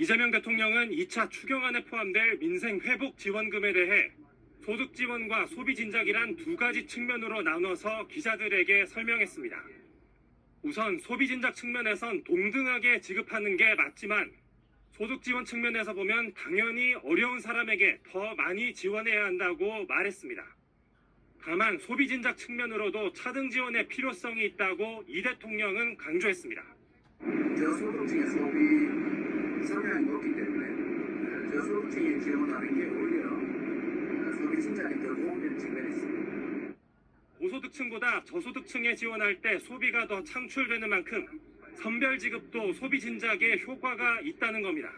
이재명 대통령은 2차 추경안에 포함될 민생 회복 지원금에 대해 소득 지원과 소비 진작이란 두 가지 측면으로 나눠서 기자들에게 설명했습니다. 우선 소비 진작 측면에선 동등하게 지급하는 게 맞지만 소득 지원 측면에서 보면 당연히 어려운 사람에게 더 많이 지원해야 한다고 말했습니다. 다만 소비 진작 측면으로도 차등 지원의 필요성이 있다고 이 대통령은 강조했습니다. 저소득층의 소비 성향이 높기 때문에 저소득층이 지원하는 게 오히려 소비 진작에 더 도움되는 측면이 있습니다. 고소득층보다 저소득층에 지원할 때 소비가 더 창출되는 만큼 선별 지급도 소비 진작에 효과가 있다는 겁니다.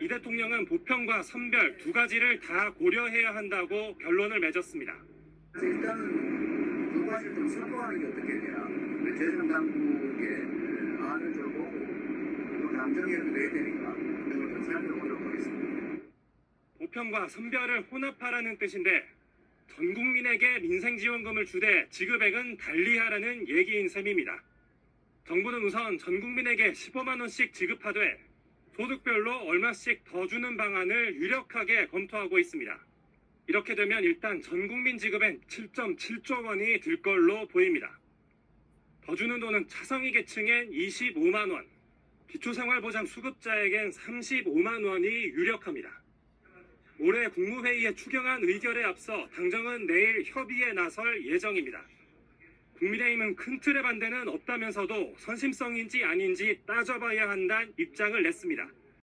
이 대통령은 보편과 선별 두 가지를 다 고려해야 한다고 결론을 맺었습니다. 일단은 두 가지를 좀 섞어가는 게 어떻겠냐. 재정 당국의 안을 좀 보고 또 감정이라도 내야 되니까 그걸 좀 살펴보도록 하겠습니다. 보편과 선별을 혼합하라는 뜻인데 전 국민에게 민생지원금을 주되 지급액은 달리하라는 얘기인 셈입니다. 정부는 우선 전 국민에게 15만 원씩 지급하되 소득별로 얼마씩 더 주는 방안을 유력하게 검토하고 있습니다. 이렇게 되면 일단 전 국민 지급엔 7.7조 원이 들 걸로 보입니다. 더 주는 돈은 차성위 계층엔 25만 원, 기초생활보장 수급자에겐 35만 원이 유력합니다. 올해 국무회의에 추경안 의결에 앞서 당정은 내일 협의에 나설 예정입니다. 국민의힘은 큰 틀의 반대는 없다면서도 선심성인지 아닌지 따져봐야 한다는 입장을 냈습니다.